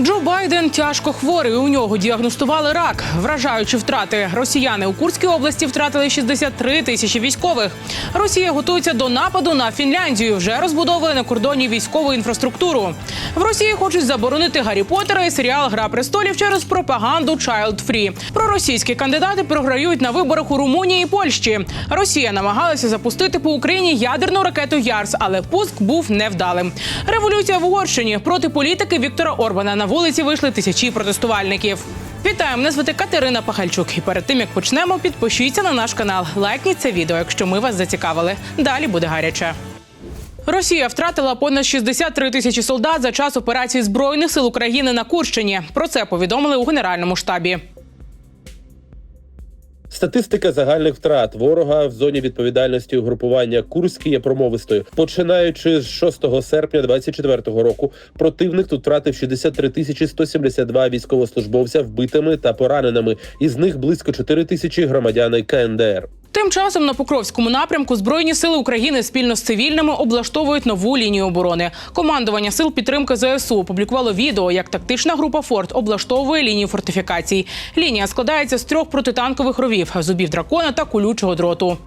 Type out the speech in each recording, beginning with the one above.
Джо Байден тяжко хворий. У нього діагностували рак. Вражаючі втрати. Росіяни у Курській області втратили 63 тисячі військових. Росія готується до нападу на Фінляндію. Вже розбудовує на кордоні військову інфраструктуру. В Росії хочуть заборонити Гаррі Поттера і серіал Гра престолів через пропаганду Child Free. Проросійські кандидати програють на виборах у Румунії і Польщі. Росія намагалася запустити по Україні ядерну ракету Ярс, але пуск був невдалим. Революція в Угорщині проти політики Віктора Орбана на вулиці вийшли тисячі протестувальників. Вітаю, мене звати Катерина Пахальчук. І перед тим як почнемо, підпишіться на наш канал. Лайкніть це відео, якщо ми вас зацікавили. Далі буде гаряче. Росія втратила понад 63 тисячі солдат за час операції збройних сил України на Курщині. Про це повідомили у генеральному штабі. Статистика загальних втрат ворога в зоні відповідальності угрупування Курський є промовистою. Починаючи з 6 серпня 2024 року, противник тут втратив 63 тисячі 172 військовослужбовця вбитими та пораненими. Із них близько 4 тисячі громадяни КНДР. Тим часом на Покровському напрямку Збройні сили України спільно з цивільними облаштовують нову лінію оборони. Командування сил підтримки ЗСУ опублікувало відео, як тактична група Форт облаштовує лінію фортифікацій. Лінія складається з трьох протитанкових ровів, зубів дракона та колючого дроту.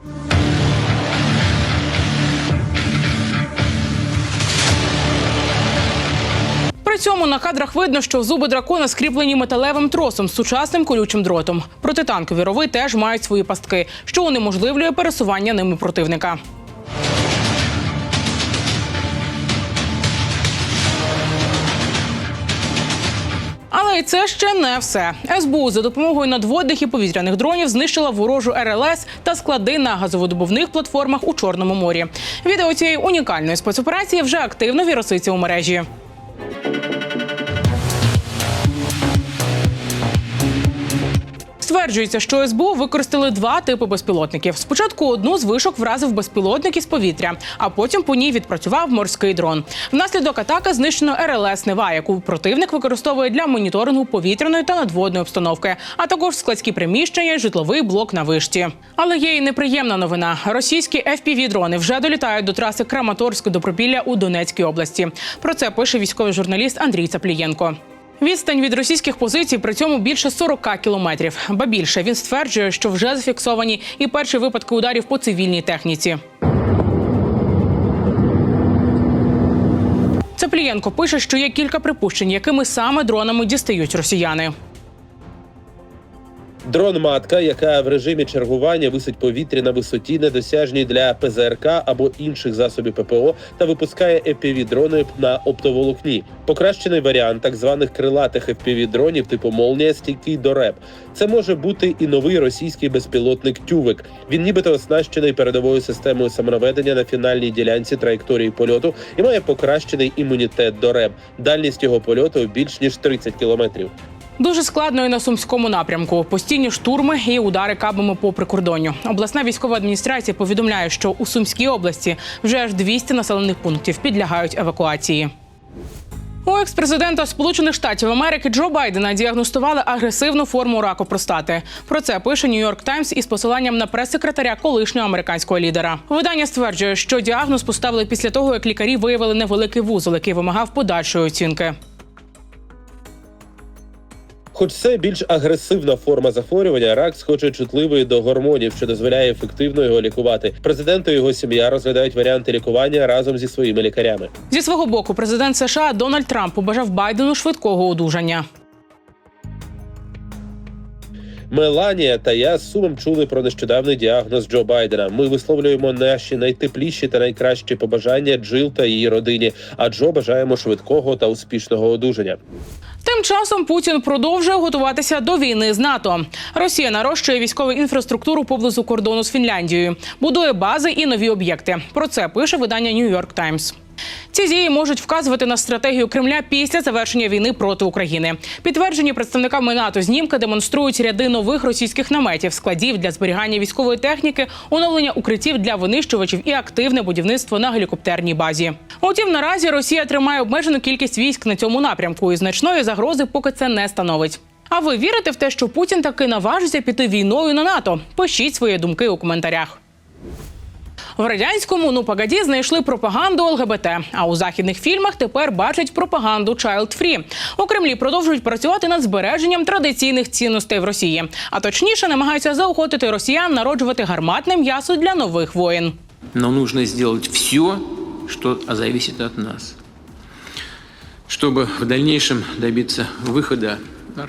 Цьому на кадрах видно, що зуби дракона скріплені металевим тросом з сучасним колючим дротом. Протитанкові рови теж мають свої пастки, що унеможливлює пересування ними противника. Але і це ще не все. СБУ за допомогою надводних і повітряних дронів знищила ворожу РЛС та склади на газоводобувних платформах у Чорному морі. Відео цієї унікальної спецоперації вже активно віруситься у мережі. Thank you. Стверджується, що СБУ використали два типи безпілотників. Спочатку одну з вишок вразив безпілотник із повітря, а потім по ній відпрацював морський дрон. Внаслідок атаки знищено РЛС Нева, яку противник використовує для моніторингу повітряної та надводної обстановки, а також складські приміщення, і житловий блок на вишті. Але є і неприємна новина: російські fpv дрони вже долітають до траси Краматорськ до Пропілля у Донецькій області. Про це пише військовий журналіст Андрій Цаплієнко. Відстань від російських позицій при цьому більше 40 кілометрів. Ба більше він стверджує, що вже зафіксовані і перші випадки ударів по цивільній техніці. Цеплієнко пише, що є кілька припущень, якими саме дронами дістають росіяни. Дрон матка, яка в режимі чергування висить повітря на висоті, недосяжній для ПЗРК або інших засобів ППО, та випускає fpv дрони на оптоволокні. Покращений варіант так званих крилатих fpv дронів типу Молнія стійкий до РЕП. Це може бути і новий російський безпілотник Тювик. Він нібито оснащений передовою системою самонаведення на фінальній ділянці траєкторії польоту і має покращений імунітет до РЕП. Дальність його польоту більш ніж 30 кілометрів. Дуже складно і на сумському напрямку. Постійні штурми і удари кабами по прикордонню. Обласна військова адміністрація повідомляє, що у Сумській області вже аж 200 населених пунктів підлягають евакуації. У екс-президента Сполучених Штатів Америки Джо Байдена діагностували агресивну форму раку простати. Про це пише Нью-Йорк Таймс із посиланням на прес-секретаря колишнього американського лідера. Видання стверджує, що діагноз поставили після того, як лікарі виявили невеликий вузол, який вимагав подальшої оцінки. Хоч це більш агресивна форма захворювання, рак схоже чутливий до гормонів, що дозволяє ефективно його лікувати. Президент і його сім'я розглядають варіанти лікування разом зі своїми лікарями. Зі свого боку, президент США Дональд Трамп побажав Байдену швидкого одужання. Меланія та я з сумом чули про нещодавний діагноз Джо Байдена. Ми висловлюємо наші найтепліші та найкращі побажання Джил та її родині. А Джо бажаємо швидкого та успішного одужання. Тим часом Путін продовжує готуватися до війни з НАТО. Росія нарощує військову інфраструктуру поблизу кордону з Фінляндією, будує бази і нові об'єкти. Про це пише видання New York Times. Ці дії можуть вказувати на стратегію Кремля після завершення війни проти України. Підтверджені представниками НАТО знімки демонструють ряди нових російських наметів, складів для зберігання військової техніки, оновлення укриттів для винищувачів і активне будівництво на гелікоптерній базі. Утім, наразі Росія тримає обмежену кількість військ на цьому напрямку і значної загрози поки це не становить. А ви вірите в те, що Путін таки наважиться піти війною на НАТО? Пишіть свої думки у коментарях. В радянському ну погоді знайшли пропаганду ЛГБТ. А у західних фільмах тепер бачать пропаганду Child Free. У Кремлі продовжують працювати над збереженням традиційних цінностей в Росії. А точніше намагаються заохотити росіян народжувати гарматне м'ясо для нових воїн. Но нужно сделать все, что зависит от нас, чтобы в дальнейшем добиться выхода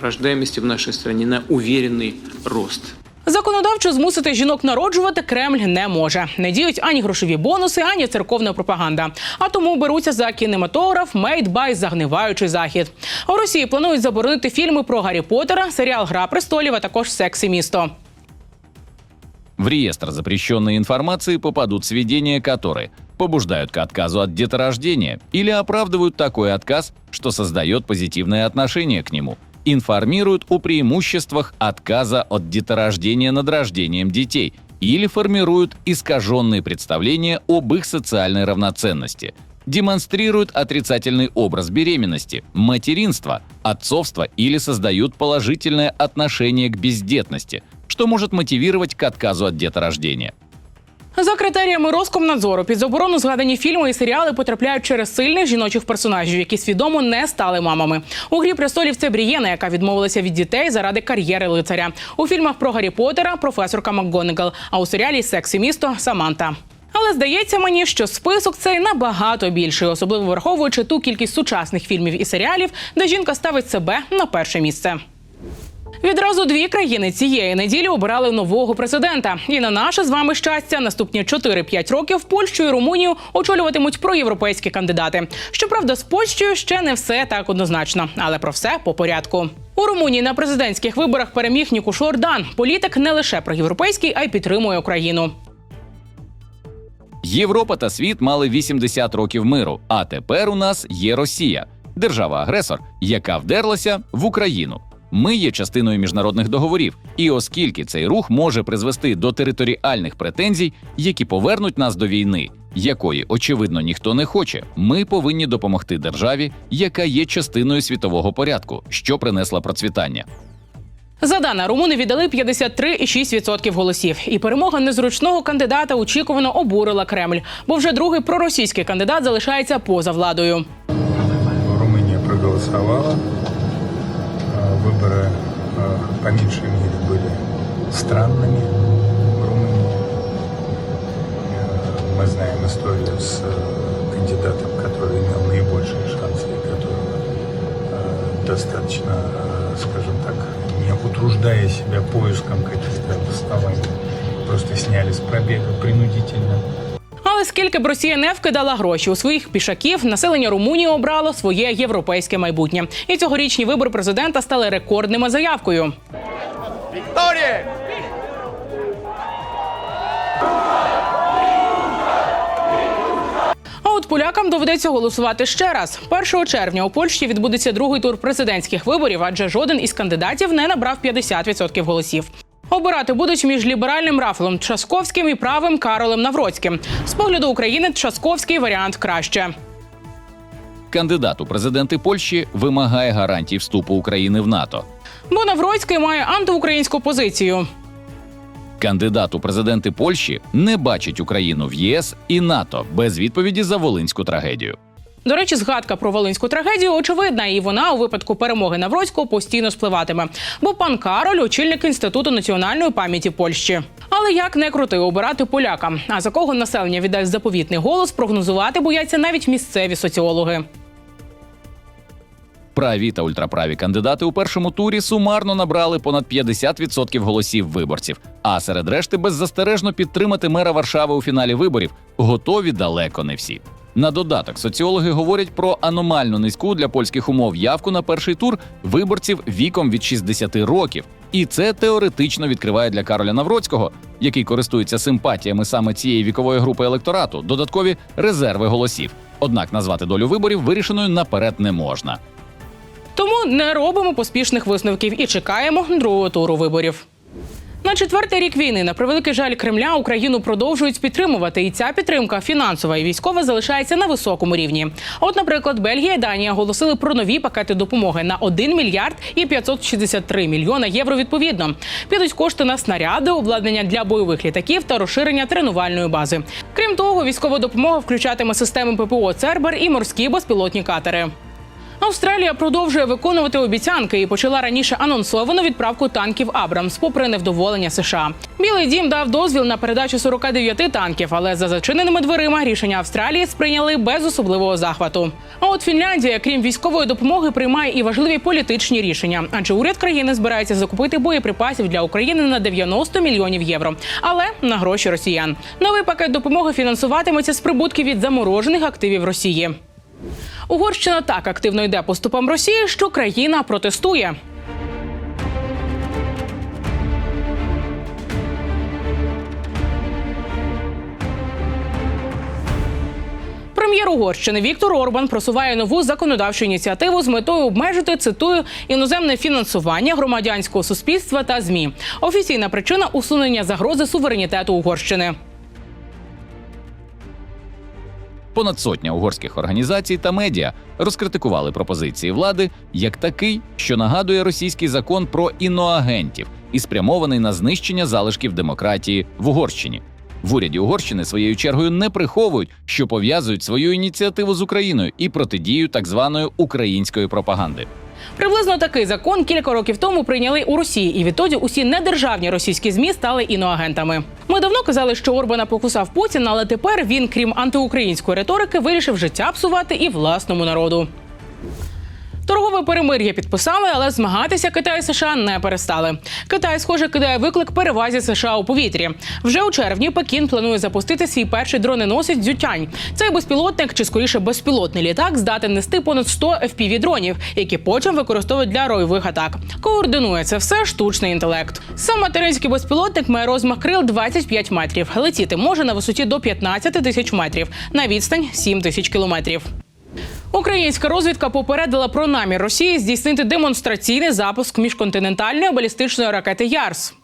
рождаемости в нашей стране на уверенный рост. Законодавчо змусити жінок народжувати Кремль не може. Не діють ані грошові бонуси, ані церковна пропаганда. А тому беруться за кінематограф «Made by загниваючий захід. У Росії планують заборонити фільми про Гаррі Поттера, серіал Гра престолів, а також Секс і місто. В реестр запрещенной информации попадут сведения, которые побуждают к отказу от деторождения или оправдывают такой отказ, что создает позитивное отношение к нему, информируют о преимуществах отказа от деторождения над рождением детей или формируют искаженные представления об их социальной равноценности, демонстрируют отрицательный образ беременности, материнства, отцовства или создают положительное отношение к бездетности, что может мотивировать к отказу от деторождения. За критеріями Роскомнадзору під заборону згадані фільми і серіали потрапляють через сильних жіночих персонажів, які свідомо не стали мамами. У грі престолів це Брієна, яка відмовилася від дітей заради кар'єри лицаря. У фільмах про Гаррі Поттера професорка МакГонагал, а у серіалі Секс і місто Саманта. Але здається мені, що список цей набагато більший, особливо враховуючи ту кількість сучасних фільмів і серіалів, де жінка ставить себе на перше місце. Відразу дві країни цієї неділі обирали нового президента. І на наше з вами щастя, наступні 4-5 років Польщу і Румунію очолюватимуть проєвропейські кандидати. Щоправда, з Польщею ще не все так однозначно, але про все по порядку. У Румунії на президентських виборах переміг Нікуш Ордан. Політик не лише проєвропейський, а й підтримує Україну. Європа та світ мали 80 років миру, а тепер у нас є Росія, держава-агресор, яка вдерлася в Україну. Ми є частиною міжнародних договорів, і оскільки цей рух може призвести до територіальних претензій, які повернуть нас до війни, якої очевидно ніхто не хоче, ми повинні допомогти державі, яка є частиною світового порядку, що принесла процвітання. За дана румуни віддали 53,6% голосів. І перемога незручного кандидата очікувано обурила Кремль, бо вже другий проросійський кандидат залишається поза владою. Румыния проголосовала. Выборы а, по меньшей мере были странными в Румынии. Э, Мы знаем историю с э, кандидатом, который имел наибольшие шансы и которого э, достаточно, э, скажем так, не утруждая себя поиском каких-то обоснований, просто сняли с пробега принудительно. Але скільки б Росія не вкидала гроші у своїх пішаків, населення Румунії обрало своє європейське майбутнє. І цьогорічні вибори президента стали рекордними заявкою. От полякам доведеться голосувати ще раз. 1 червня у Польщі відбудеться другий тур президентських виборів, адже жоден із кандидатів не набрав 50% голосів. Обирати будуть між ліберальним Рафалом Часковським і правим Каролем Навроцьким. З погляду України Часковський варіант краще. Кандидат у президенти Польщі вимагає гарантій вступу України в НАТО. Бо Навроцький має антиукраїнську позицію. Кандидат у президенти Польщі не бачить Україну в ЄС і НАТО без відповіді за волинську трагедію. До речі, згадка про волинську трагедію очевидна, і вона у випадку перемоги Навроцького постійно спливатиме. Бо пан Кароль очільник інституту національної пам'яті Польщі. Але як не крути обирати полякам? А за кого населення віддасть заповітний голос, прогнозувати бояться навіть місцеві соціологи. Праві та ультраправі кандидати у першому турі сумарно набрали понад 50% голосів виборців. А серед решти беззастережно підтримати мера Варшави у фіналі виборів готові далеко не всі. На додаток соціологи говорять про аномально низьку для польських умов явку на перший тур виборців віком від 60 років. І це теоретично відкриває для Кароля Навроцького, який користується симпатіями саме цієї вікової групи електорату, додаткові резерви голосів. Однак назвати долю виборів вирішеною наперед не можна. Тому не робимо поспішних висновків і чекаємо другого туру виборів. На четвертий рік війни, на превеликий жаль Кремля, Україну продовжують підтримувати, і ця підтримка фінансова і військова залишається на високому рівні. От, наприклад, Бельгія і Данія оголосили про нові пакети допомоги на 1 мільярд і 563 мільйона євро. Відповідно, підуть кошти на снаряди, обладнання для бойових літаків та розширення тренувальної бази. Крім того, військова допомога включатиме системи ППО Цербер і морські безпілотні катери. Австралія продовжує виконувати обіцянки і почала раніше анонсовану відправку танків Абрамс, попри невдоволення США. Білий дім дав дозвіл на передачу 49 танків, але за зачиненими дверима рішення Австралії сприйняли без особливого захвату. А от Фінляндія, крім військової допомоги, приймає і важливі політичні рішення, адже уряд країни збирається закупити боєприпасів для України на 90 мільйонів євро, але на гроші росіян. Новий пакет допомоги фінансуватиметься з прибутків від заморожених активів Росії. Угорщина так активно йде по стопам Росії, що країна протестує. Прем'єр Угорщини Віктор Орбан просуває нову законодавчу ініціативу з метою обмежити цитую іноземне фінансування громадянського суспільства та змі. Офіційна причина усунення загрози суверенітету Угорщини. Понад сотня угорських організацій та медіа розкритикували пропозиції влади як такий, що нагадує російський закон про іноагентів і спрямований на знищення залишків демократії в Угорщині. В уряді Угорщини своєю чергою не приховують, що пов'язують свою ініціативу з Україною і протидію так званої української пропаганди. Приблизно такий закон кілька років тому прийняли у Росії, і відтоді усі недержавні російські змі стали іноагентами. Ми давно казали, що Орбана покусав Путін, але тепер він, крім антиукраїнської риторики, вирішив життя псувати і власному народу. Торгове перемир'я підписали, але змагатися Китай і США не перестали. Китай, схоже, кидає виклик перевазі США у повітрі. Вже у червні Пекін планує запустити свій перший дроненосець Дзютянь. Цей безпілотник, чи скоріше безпілотний літак, здатен нести понад 100 fpv дронів, які потім використовують для ройових атак. Координує це все штучний інтелект. Сам материнський безпілотник має розмах крил 25 метрів. Летіти може на висоті до 15 тисяч метрів, на відстань 7 тисяч кілометрів. Українська розвідка попередила про намір Росії здійснити демонстраційний запуск міжконтинентальної балістичної ракети Ярс.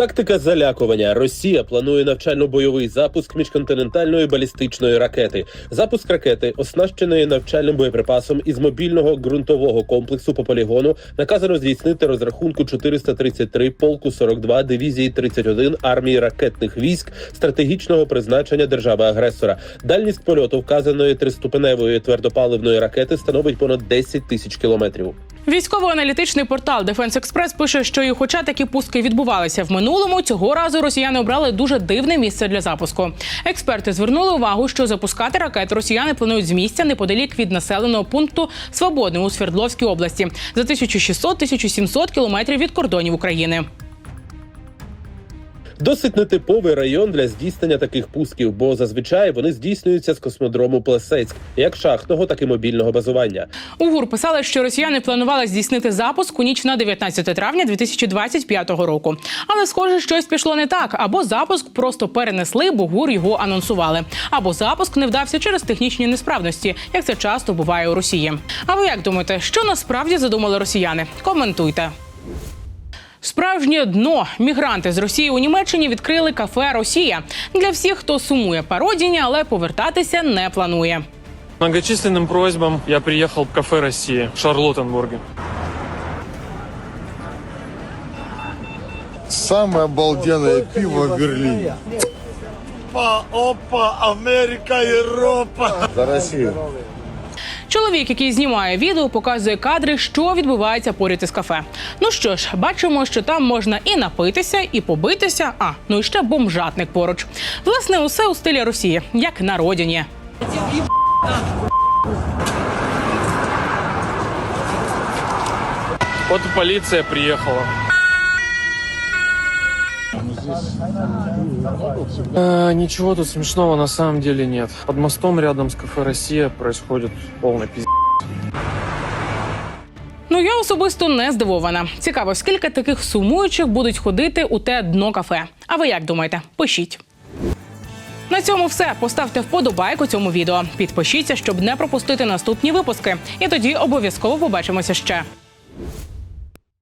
Тактика залякування. Росія планує навчально-бойовий запуск міжконтинентальної балістичної ракети. Запуск ракети, оснащеної навчальним боєприпасом із мобільного ґрунтового комплексу по полігону, наказано здійснити розрахунку 433 полку 42 дивізії 31 армії ракетних військ стратегічного призначення держави-агресора. Дальність польоту вказаної триступеневої твердопаливної ракети становить понад 10 тисяч кілометрів. Військово-аналітичний портал Defense Express пише, що і хоча такі пустки відбувалися в минулому, цього разу росіяни обрали дуже дивне місце для запуску. Експерти звернули увагу, що запускати ракети росіяни планують з місця неподалік від населеного пункту Свободне у Свердловській області за 1600-1700 кілометрів від кордонів України. Досить нетиповий район для здійснення таких пусків, бо зазвичай вони здійснюються з космодрому Плесецьк, як шахтного, так і мобільного базування. У ГУР писали, що росіяни планували здійснити запуск у ніч на 19 травня 2025 року. Але, схоже, щось пішло не так. Або запуск просто перенесли, бо ГУР його анонсували. Або запуск не вдався через технічні несправності, як це часто буває у Росії. А ви як думаєте, що насправді задумали росіяни? Коментуйте. Справжнє дно мігранти з Росії у Німеччині відкрили кафе Росія для всіх, хто сумує по але повертатися не планує. Многочисленным просьбам я приехал в кафе «Россия» в Шарлоттенбурге. Самое обалденное пиво в Берлине. Опа, опа, Америка, Європа. За Россию. Чоловік, який знімає відео, показує кадри, що відбувається поряд із кафе. Ну що ж, бачимо, що там можна і напитися, і побитися. А ну і ще бомжатник поруч. Власне, усе у стилі Росії, як на родині. Вот и полиция приехала. Э, ничего тут смешного на самом деле нет. Под мостом рядом с кафе «Россия» происходит полный пиздец. Ну я особисто не здивована. Цікаво, скільки таких сумуючих будуть ходити у те дно кафе. А ви як думаєте? Пишіть. На цьому все. Поставте вподобайку цьому відео. Підпишіться, щоб не пропустити наступні випуски. І тоді обов'язково побачимося ще.